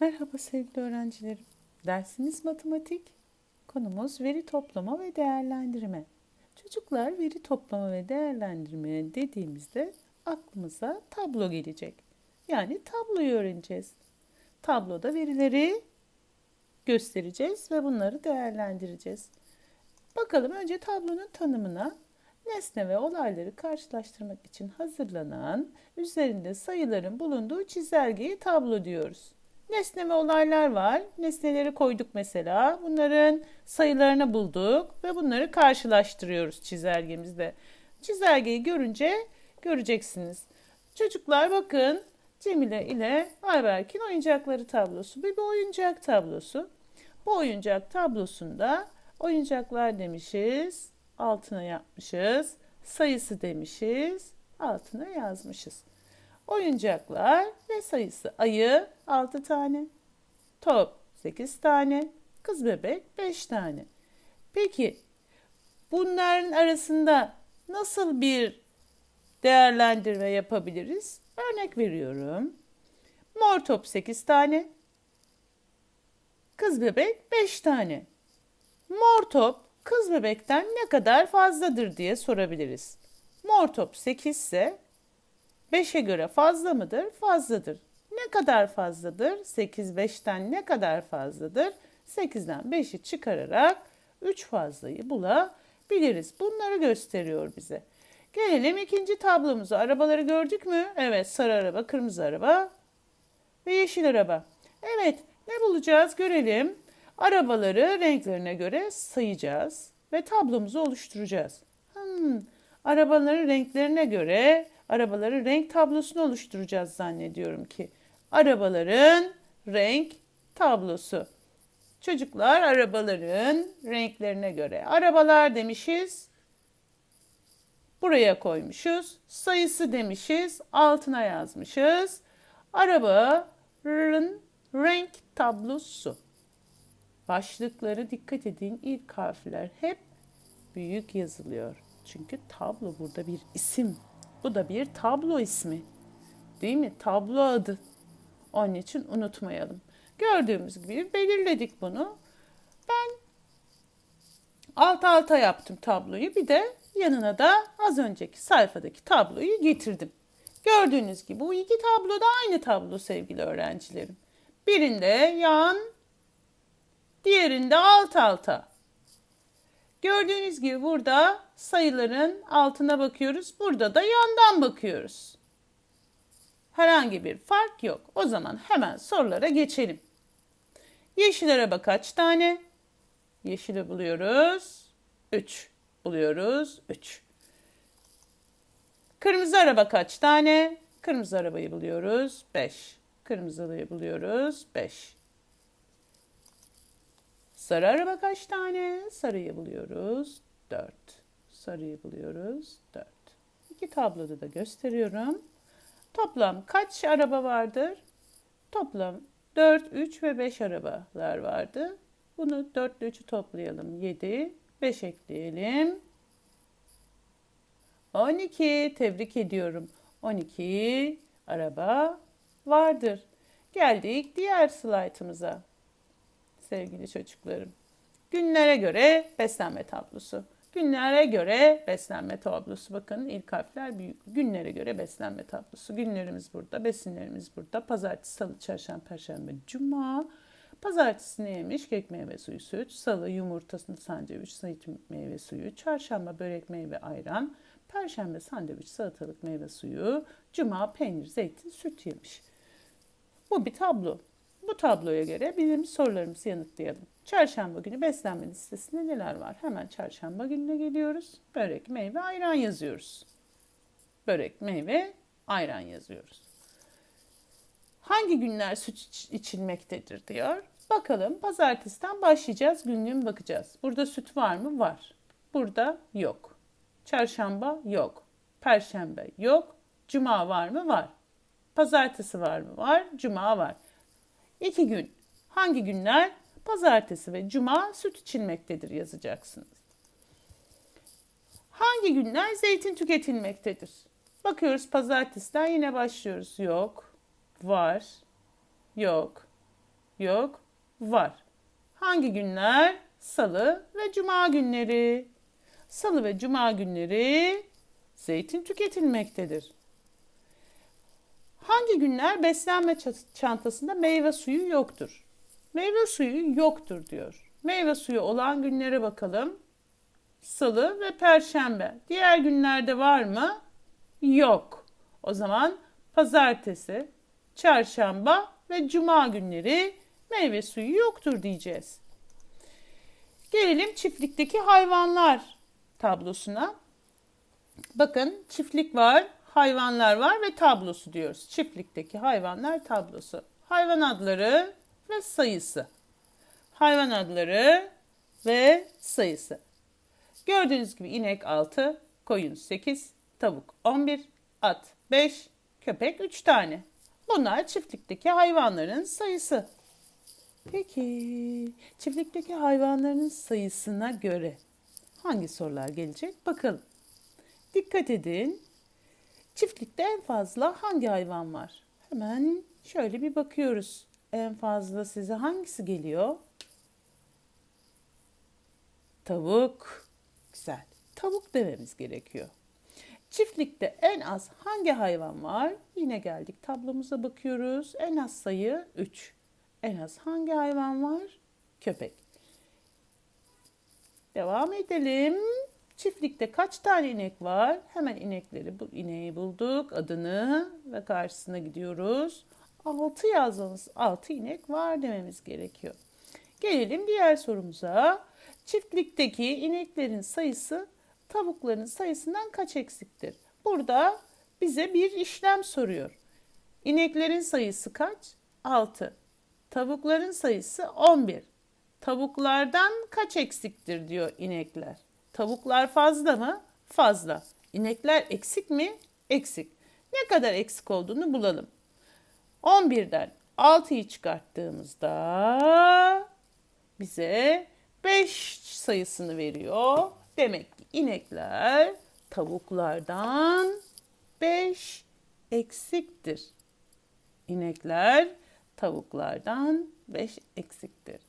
Merhaba sevgili öğrencilerim. Dersimiz matematik. Konumuz veri toplama ve değerlendirme. Çocuklar veri toplama ve değerlendirme dediğimizde aklımıza tablo gelecek. Yani tabloyu öğreneceğiz. Tabloda verileri göstereceğiz ve bunları değerlendireceğiz. Bakalım önce tablonun tanımına nesne ve olayları karşılaştırmak için hazırlanan üzerinde sayıların bulunduğu çizelgeye tablo diyoruz. Nesne ve olaylar var. Nesneleri koyduk mesela. Bunların sayılarını bulduk ve bunları karşılaştırıyoruz çizelgemizde. Çizelgeyi görünce göreceksiniz. Çocuklar bakın Cemile ile Ayberk'in oyuncakları tablosu. Bir, bir oyuncak tablosu. Bu oyuncak tablosunda oyuncaklar demişiz, altına yapmışız. Sayısı demişiz, altına yazmışız. Oyuncaklar ve sayısı ayı 6 tane, top 8 tane, kız bebek 5 tane. Peki bunların arasında nasıl bir değerlendirme yapabiliriz? Örnek veriyorum. Mor top 8 tane, kız bebek 5 tane. Mor top kız bebekten ne kadar fazladır diye sorabiliriz. Mor top 8 ise 5'e göre fazla mıdır? Fazladır. Ne kadar fazladır? 8 5'ten ne kadar fazladır? 8'den 5'i çıkararak 3 fazlayı bulabiliriz. Bunları gösteriyor bize. Gelelim ikinci tablomuza. Arabaları gördük mü? Evet, sarı araba, kırmızı araba ve yeşil araba. Evet, ne bulacağız? Görelim. Arabaları renklerine göre sayacağız ve tablomuzu oluşturacağız. Hmm, arabaların renklerine göre arabaların renk tablosunu oluşturacağız zannediyorum ki. Arabaların renk tablosu. Çocuklar arabaların renklerine göre. Arabalar demişiz. Buraya koymuşuz. Sayısı demişiz. Altına yazmışız. Arabaların renk tablosu. Başlıkları dikkat edin ilk harfler hep büyük yazılıyor. Çünkü tablo burada bir isim. Bu da bir tablo ismi. Değil mi? Tablo adı. Onun için unutmayalım. Gördüğümüz gibi belirledik bunu. Ben alt alta yaptım tabloyu. Bir de yanına da az önceki sayfadaki tabloyu getirdim. Gördüğünüz gibi bu iki tablo da aynı tablo sevgili öğrencilerim. Birinde yan, diğerinde alt alta. Gördüğünüz gibi burada sayıların altına bakıyoruz. Burada da yandan bakıyoruz. Herhangi bir fark yok. O zaman hemen sorulara geçelim. Yeşil araba kaç tane? Yeşili buluyoruz. 3. Buluyoruz. 3. Kırmızı araba kaç tane? Kırmızı arabayı buluyoruz. 5. Kırmızı arabayı buluyoruz. 5. Sarı araba kaç tane? Sarıyı buluyoruz. 4. Sarıyı buluyoruz. 4. İki tabloda da gösteriyorum. Toplam kaç araba vardır? Toplam 4, 3 ve 5 arabalar vardı. Bunu 4 ile 3'ü toplayalım. 7, 5 ekleyelim. 12. Tebrik ediyorum. 12 araba vardır. Geldik diğer slaytımıza. Sevgili çocuklarım. Günlere göre beslenme tablosu. Günlere göre beslenme tablosu. Bakın ilk harfler büyük. Günlere göre beslenme tablosu. Günlerimiz burada, besinlerimiz burada. Pazartesi, salı, çarşamba, perşembe, cuma. Pazartesi ne yemiş? Kek meyve suyu, süt. Salı yumurtasını sandviç, zeytin meyve suyu. Çarşamba börek meyve ayran. Perşembe sandviç, salatalık meyve suyu. Cuma peynir, zeytin, süt yemiş. Bu bir tablo. Bu tabloya göre bizim sorularımızı yanıtlayalım. Çarşamba günü beslenme listesinde neler var? Hemen çarşamba gününe geliyoruz. Börek, meyve, ayran yazıyoruz. Börek, meyve, ayran yazıyoruz. Hangi günler süt içilmektedir diyor. Bakalım pazartesiden başlayacağız. Gün bakacağız. Burada süt var mı? Var. Burada yok. Çarşamba yok. Perşembe yok. Cuma var mı? Var. Pazartesi var mı? Var. Cuma var. İki gün. Hangi günler? Pazartesi ve cuma süt içilmektedir yazacaksınız. Hangi günler zeytin tüketilmektedir? Bakıyoruz pazartesiden yine başlıyoruz. Yok, var, yok, Yok. Var. Hangi günler? Salı ve cuma günleri. Salı ve cuma günleri zeytin tüketilmektedir. Hangi günler beslenme ça- çantasında meyve suyu yoktur? Meyve suyu yoktur diyor. Meyve suyu olan günlere bakalım. Salı ve perşembe. Diğer günlerde var mı? Yok. O zaman pazartesi, çarşamba ve cuma günleri meyve suyu yoktur diyeceğiz. Gelelim çiftlikteki hayvanlar tablosuna. Bakın çiftlik var, hayvanlar var ve tablosu diyoruz. Çiftlikteki hayvanlar tablosu. Hayvan adları ve sayısı. Hayvan adları ve sayısı. Gördüğünüz gibi inek 6, koyun 8, tavuk 11, at 5, köpek 3 tane. Bunlar çiftlikteki hayvanların sayısı. Peki çiftlikteki hayvanların sayısına göre hangi sorular gelecek bakalım. Dikkat edin. Çiftlikte en fazla hangi hayvan var? Hemen şöyle bir bakıyoruz. En fazla size hangisi geliyor? Tavuk. Güzel. Tavuk dememiz gerekiyor. Çiftlikte en az hangi hayvan var? Yine geldik tablomuza bakıyoruz. En az sayı 3. En az hangi hayvan var? Köpek. Devam edelim. Çiftlikte kaç tane inek var? Hemen inekleri bu ineği bulduk. Adını ve karşısına gidiyoruz. 6 yazmamız. 6 inek var dememiz gerekiyor. Gelelim diğer sorumuza. Çiftlikteki ineklerin sayısı tavukların sayısından kaç eksiktir? Burada bize bir işlem soruyor. İneklerin sayısı kaç? 6. Tavukların sayısı 11. Tavuklardan kaç eksiktir diyor inekler. Tavuklar fazla mı? Fazla. İnekler eksik mi? Eksik. Ne kadar eksik olduğunu bulalım. 11'den 6'yı çıkarttığımızda bize 5 sayısını veriyor. Demek ki inekler tavuklardan 5 eksiktir. İnekler tavuklardan 5 eksiktir.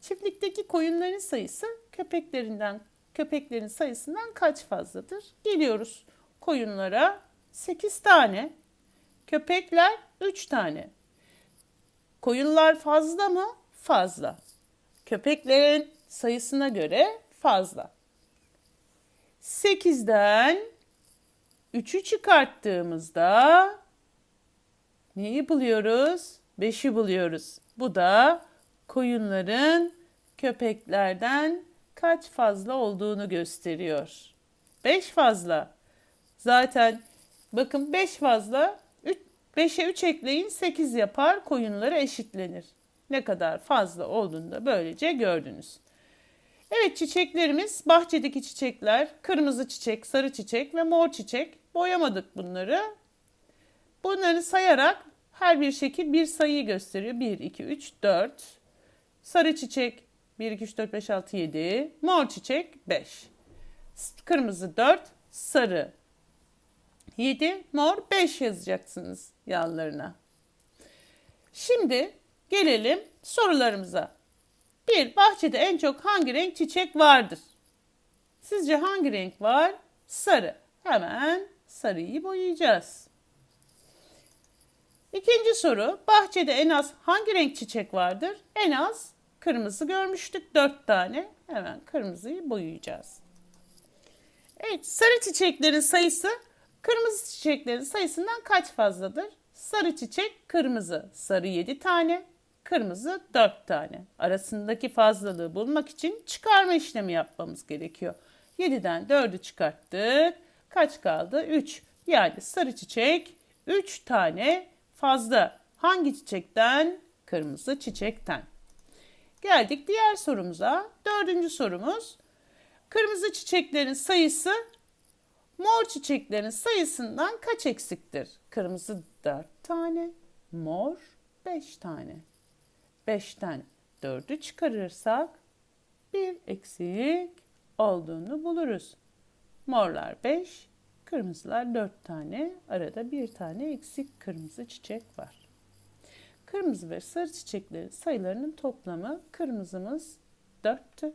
Çiftlikteki koyunların sayısı köpeklerinden köpeklerin sayısından kaç fazladır? Geliyoruz koyunlara 8 tane, köpekler 3 tane. Koyunlar fazla mı? Fazla. Köpeklerin sayısına göre fazla. 8'den 3'ü çıkarttığımızda neyi buluyoruz? 5'i buluyoruz. Bu da koyunların köpeklerden kaç fazla olduğunu gösteriyor. 5 fazla. Zaten bakın 5 fazla 5'e 3 ekleyin 8 yapar koyunlara eşitlenir. Ne kadar fazla olduğunu da böylece gördünüz. Evet çiçeklerimiz bahçedeki çiçekler kırmızı çiçek, sarı çiçek ve mor çiçek. Boyamadık bunları. Bunları sayarak her bir şekil bir sayıyı gösteriyor. 1, 2, 3, 4. Sarı çiçek 1, 2, 3, 4, 5, 6, 7. Mor çiçek 5. Kırmızı 4, sarı 7, mor 5 yazacaksınız yanlarına. Şimdi gelelim sorularımıza. Bir, bahçede en çok hangi renk çiçek vardır? Sizce hangi renk var? Sarı. Hemen sarıyı boyayacağız. İkinci soru, bahçede en az hangi renk çiçek vardır? En az kırmızı görmüştük, dört tane. Hemen kırmızıyı boyayacağız. Evet, sarı çiçeklerin sayısı kırmızı çiçeklerin sayısından kaç fazladır? Sarı çiçek kırmızı, sarı 7 tane, kırmızı 4 tane. Arasındaki fazlalığı bulmak için çıkarma işlemi yapmamız gerekiyor. 7'den 4'ü çıkarttık. Kaç kaldı? 3. Yani sarı çiçek 3 tane fazla. Hangi çiçekten? Kırmızı çiçekten. Geldik diğer sorumuza. Dördüncü sorumuz. Kırmızı çiçeklerin sayısı mor çiçeklerin sayısından kaç eksiktir? Kırmızı 4 tane, mor 5 tane. 5'ten 4'ü çıkarırsak bir eksik olduğunu buluruz. Morlar 5, kırmızılar 4 tane. Arada bir tane eksik kırmızı çiçek var. Kırmızı ve sarı çiçeklerin sayılarının toplamı kırmızımız 4'tü.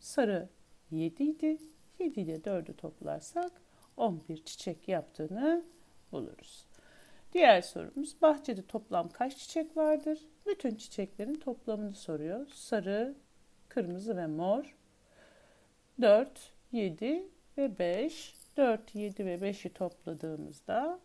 Sarı 7 idi. 7 ile 4'ü toplarsak 11 çiçek yaptığını buluruz. Diğer sorumuz bahçede toplam kaç çiçek vardır? Bütün çiçeklerin toplamını soruyor. Sarı, kırmızı ve mor. 4, 7 ve 5. 4, 7 ve 5'i topladığımızda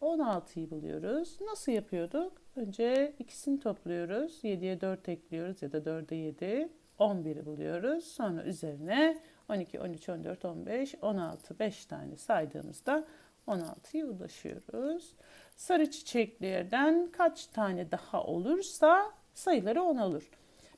16'yı buluyoruz. Nasıl yapıyorduk? Önce ikisini topluyoruz. 7'ye 4 ekliyoruz ya da 4'e 7. 11'i buluyoruz. Sonra üzerine 12, 13, 14, 15, 16, 5 tane saydığımızda 16'ya ulaşıyoruz. Sarı çiçeklerden kaç tane daha olursa sayıları 10 olur.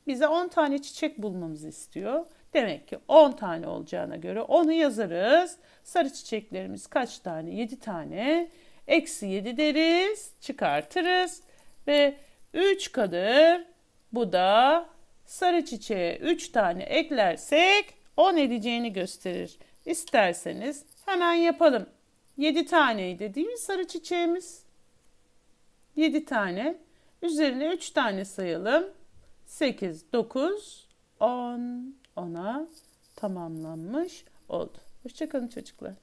Bize 10 tane çiçek bulmamızı istiyor. Demek ki 10 tane olacağına göre onu yazarız. Sarı çiçeklerimiz kaç tane? 7 tane. Eksi 7 deriz, çıkartırız ve 3 kalır. Bu da sarı çiçeğe 3 tane eklersek 10 edeceğini gösterir. İsterseniz hemen yapalım. 7 taneydi değil mi sarı çiçeğimiz? 7 tane. Üzerine 3 tane sayalım. 8, 9, 10. 10'a tamamlanmış oldu. Hoşçakalın çocuklar.